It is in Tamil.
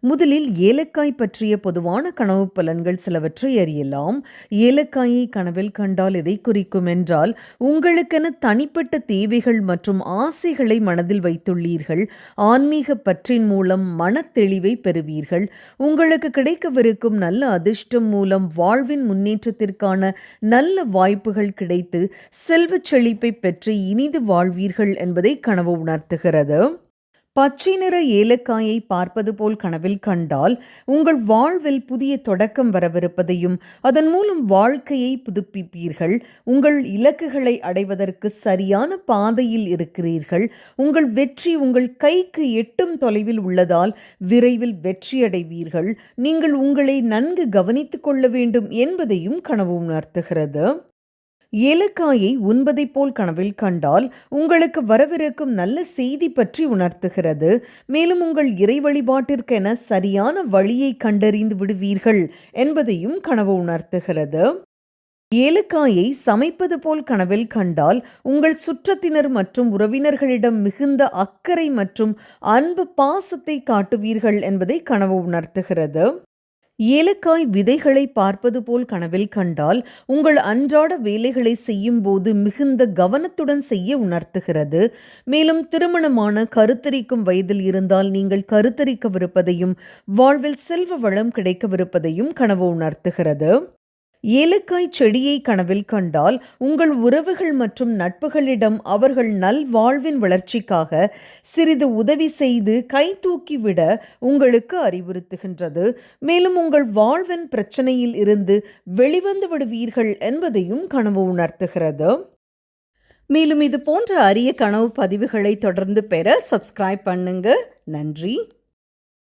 முதலில் ஏலக்காய் பற்றிய பொதுவான கனவு பலன்கள் சிலவற்றை அறியலாம். ஏலக்காயை கனவில் கண்டால் எதை குறிக்கும் என்றால் உங்களுக்கென தனிப்பட்ட தேவைகள் மற்றும் ஆசைகளை மனதில் வைத்துள்ளீர்கள். ஆன்மீக பற்றின் மூலம் மனத்தெளிவை பெறுவீர்கள். உங்களுக்கு கிடைக்கவிருக்கும் நல்ல அதிர்ஷ்டம் மூலம் வாழ்வின் முன்னேற்றத்திற்கான நல்ல வாய்ப்புகள் கிடைத்து செல்வச் செழிப்பை பெற்று இனிது வாழ்வீர்கள் என்பதை கனவு உணர்த்துகிறது. பச்சை நிற ஏலக்காயை பார்ப்பது போல் கனவில் கண்டால் உங்கள் வாழ்வில் புதிய தொடக்கம் வரவிருப்பதையும் அதன் மூலம் வாழ்க்கையை புதுப்பிப்பீர்கள். உங்கள் இலக்குகளை அடைவதற்கு சரியான பாதையில் இருக்கிறீர்கள். உங்கள் வெற்றி உங்கள் கைக்கு எட்டும் தொலைவில் உள்ளதால் விரைவில் வெற்றியடைவீர்கள். நீங்கள் உங்களை நன்கு கவனித்துக் கொள்ள வேண்டும் என்பதையும் கனவு உணர்த்துகிறது. ஏலக்காயை உண்பதைப் போல் கனவில் கண்டால் உங்களுக்கு வரவிருக்கும் நல்ல செய்தி பற்றி உணர்த்துகிறது. மேலும் உங்கள் இறை வழிபாட்டிற்கென சரியான வழியை கண்டறிந்து விடுவீர்கள் என்பதையும் கனவு உணர்த்துகிறது. ஏலக்காயை சமைப்பது போல் கனவில் கண்டால் உங்கள் சுற்றத்தினர் மற்றும் உறவினர்களிடம் மிகுந்த அக்கறை மற்றும் அன்பு பாசத்தை காட்டுவீர்கள் என்பதை கனவு உணர்த்துகிறது. ஏலக்காய் விதைகளை பார்ப்பது போல் கனவில் கண்டால் உங்கள் அன்றாட வேலைகளை செய்யும் போது மிகுந்த கவனத்துடன் செய்ய உணர்த்துகிறது. மேலும் திருமணமான கருத்தரிக்கும் வயதில் இருந்தால் நீங்கள் கருத்தரிக்கவிருப்பதையும் வாழ்வில் செல்வ வளம் கிடைக்கவிருப்பதையும் கனவு உணர்த்துகிறது. ஏலக்காய் செடியை கனவில் கண்டால் உங்கள் உறவுகள் மற்றும் நட்புகளிடம் அவர்கள் நல்வாழ்வின் வளர்ச்சிக்காக சிறிது உதவி செய்து கை தூக்கிவிட உங்களுக்கு அறிவுறுத்துகின்றது. மேலும் உங்கள் வாழ்வின் பிரச்சனையில் இருந்து வெளிவந்து விடுவீர்கள் என்பதையும் கனவு உணர்த்துகிறது. மேலும் இது போன்ற அரிய கனவு பதிவுகளை தொடர்ந்து பெற சப்ஸ்கிரைப் பண்ணுங்க. நன்றி.